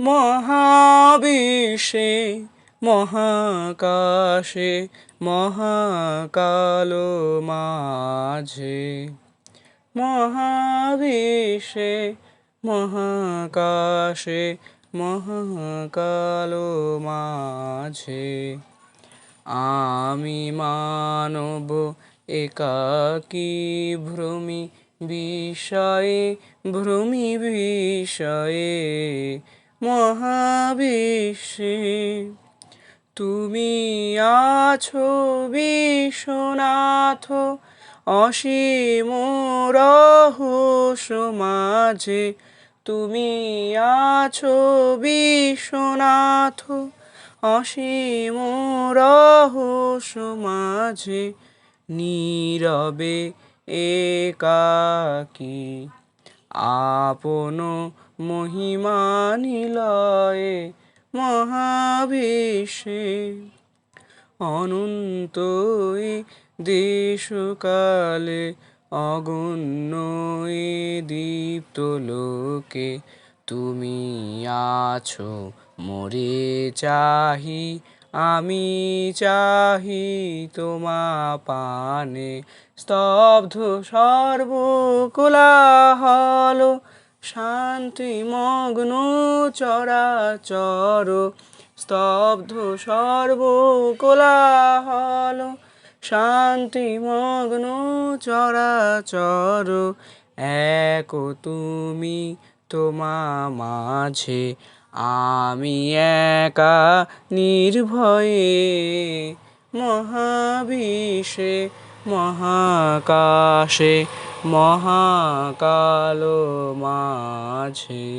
মহাবিশ্বে, মহাকাশে, মহাকালো মাঝে। মহাবিশ্বে, মহাকাশে, মহাকালো মাঝে। আমি মানব একাকী ভ্রমি বিষয়ে ভ্রমি বিষয়ে মহাবিশ্বে। তুমি আছো বিশ্বনাথ, অসীম রহস্য মাঝে তুমি আছো বিশ্বনাথ, অসীম রহস্য মাঝে নীরবে একাকী আপন মহিমা নিলয়ে মহাবিশ্বে। অনন্ত এ দেশকালে অগণ্য এ দীপ্ত লোকে, তুমি আছো মোরে চাহি আমি চাহি তোমা পানে স্তব্ধ সর্বকোলাহল, শান্তি মগ্ন চরাচর, স্তব্ধ সর্বকোলাহল, শান্তি মগ্ন চরাচর, এক তুমি তোমা মাঝে আমি একা নির্ভয়ে মহাবিশ্বে মহাকাশে মহাকালো মাঝে।